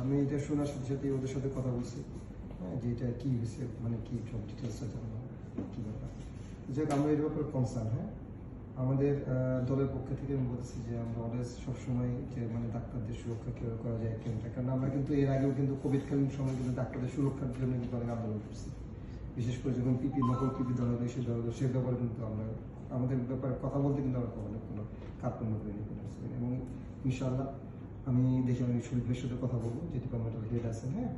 আমি এটা শোনার সাথে সাথে ওদের সাথে কথা বলছি হ্যাঁ। যে এটা কী হয়েছে মানে কী সব ডিটেলসটা জানানো কী ব্যাপার। যাই হোক আমরা এর ব্যাপারে কনসার্ন হ্যাঁ? আমাদের দলের পক্ষ থেকে আমি বলছি যে আমরা অলওয়েজ সবসময় যে মানে ডাক্তারদের সুরক্ষা কীভাবে করা যায় কেনটা কারণ আমরা কিন্তু এর আগেও কিন্তু কোভিডকালীন সময় কিন্তু ডাক্তারদের সুরক্ষার জন্য কিন্তু অনেক আন্দোলন করছি। বিশেষ করে যখন পিপি নকল পিপি হলো সে হলো সে ব্যাপারে কিন্তু আমরা আমাদের ব্যাপারে কথা বলতে কিন্তু আমরা কখনো কোনো কার্পণ্য কোনো করিনি। এবং ইনশাআল্লাহ আমি আমি শহীদের সাথে কথা বলব যে ডিপার্টমেন্টাল হেড আছেন হ্যাঁ?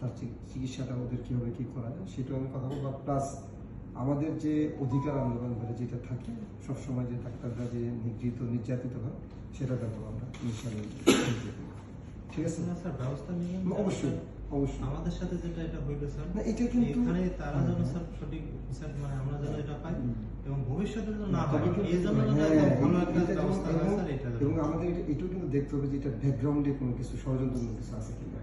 তার চিকিৎসাটা ওদের কীভাবে কী করা যায় সেটাও আমি কথা বলব। প্লাস আমাদের যে অধিকার আন্দোলন ধরে যেটা থাকে সবসময় যে ডাক্তাররা যে নিগৃহীত নির্যাতিত হয় সেটা ব্যাপারে আমরা ইনশাআল্লাহ ঠিক আছে? না, স্যার ব্যবস্থা নিলেন অবশ্যই অবশ্যই। আমাদের সাথে যেটা এটা হইল স্যার না, এটা কিন্তু- এখানে তারা যেন স্যার সঠিক স্যার মানে আমরা যেন এটা পাই এবং ভবিষ্যতে যেন না হয়। এই জন্য হ্যাঁ, ভালো একটা আমাদের এটা এটাও কিন্তু দেখতে হবে যে এটা ব্যাকগ্রাউন্ডে কোনো কিছু ষড়যন্ত্র কিছু আছে কিনা।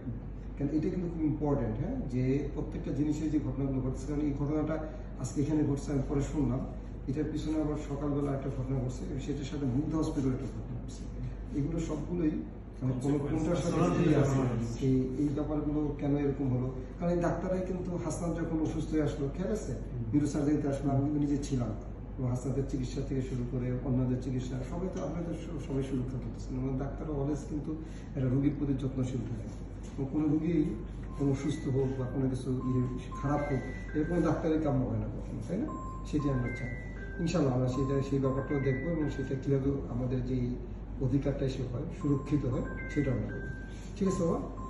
কারণ এটা কিন্তু খুব ইম্পর্টেন্ট হ্যাঁ? যে প্রত্যেকটা জিনিসের যে ঘটনাগুলো ঘটছে কারণ এই ঘটনাটা আজকে এখানে ঘটছে আমি পরে শুনলাম। এটার পিছনে আবার সকালবেলা একটা ঘটনা ঘটছে সেটার সাথে মুগ্ধ হসপিটাল একটা ঘটনা ঘটছে। এগুলো সবগুলোই মানে কোনো কোনটার সাথে আছে? এই এই ব্যাপারগুলো কেন এরকম হলো? কারণ এই ডাক্তাররাই কিন্তু হাসনাত যখন অসুস্থ হয়ে আসলো খেয়াল আছে নিউরো সার্জারিতে আসলো আমি কিন্তু নিজে ছিলাম এবং হাসনাতের চিকিৎসা থেকে শুরু করে অন্যদের চিকিৎসা, সবাই তো স- সবাই সুরক্ষা করতেছেন এবং ডাক্তাররা অলওয়েজ কিন্তু একটা রোগীর প্রতি যত্নশীল থাকে। কোনো রোগী কোনো সুস্থ হোক বা কোনো কিছু ইয়ে খারাপ হোক, এরকম ডাক্তারের কাম্য হয় না কখনো, তাই না? সেটাই আমরা চাই। ইনশাল্লাহ আমরা সেটা সেই ব্যাপারটাও দেখব এবং সেটা কীভাবে আমাদের যে অধিকারটা সে হয়, সুরক্ষিত হয় সেটা আমরা ঠিক আছে, বাবা?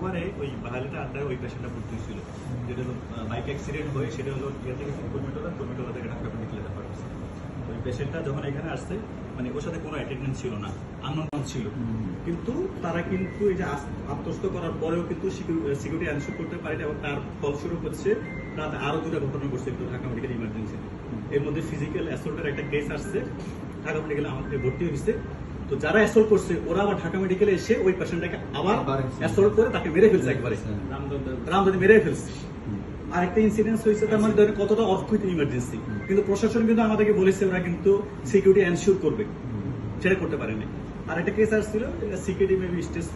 শুক্রবারে ওই বাহালিটা আড্ডায় ওই পেশেন্টটা ভর্তি হয়েছিল। যেটা হলো বাইক অ্যাক্সিডেন্ট হয়ে সেটা হলো ইয়ে থেকে কর্মীটোলা কর্মীটোলা থেকে ঢাকা মেডিকেলে রেফার করছে ওই পেশেন্টটা যখন এখানে আসছে মানে ওর সাথে কোনো অ্যাটেন্ডেন্স ছিল না আননোন ছিল। কিন্তু তারা কিন্তু এই যে আত্মস্থ করার পরেও কিন্তু সিকিউরিটি অ্যানসার করতে পারেনি এবং তার ফলস্বরূপ হচ্ছে রাতে আরও দুটা ঘটনা ঘটছে কিন্তু ঢাকা মেডিকেল ইমার্জেন্সি এর মধ্যে ফিজিক্যাল অ্যাসল্টের একটা কেস আসছে। ঢাকা মেডিকেলে আমাদের ভর্তি হয়েছে। তো যারা অ্যাসল্ট করছে ওরা আবার ঢাকা মেডিকেলে এসে ওই পেশেন্টটাকে আবার অ্যাসল্ট করে তাকে মেরে ফেলছে একবারে। রামদাদি মেরে ফেলছে। আরেকটা ইনসিডেন্স হয়েছে তার মানে ধরেন কতটা অর্থনৈতিক ইমার্জেন্সি কিন্তু প্রশাসন কিন্তু আমাদেরকে বলেছে ওরা কিন্তু সিকিউরিটি এনশিওর করবে। সেটা করতে পারেনি। আর একটা কেস আসছিল সিকিউরিটি মেবি স্টেজ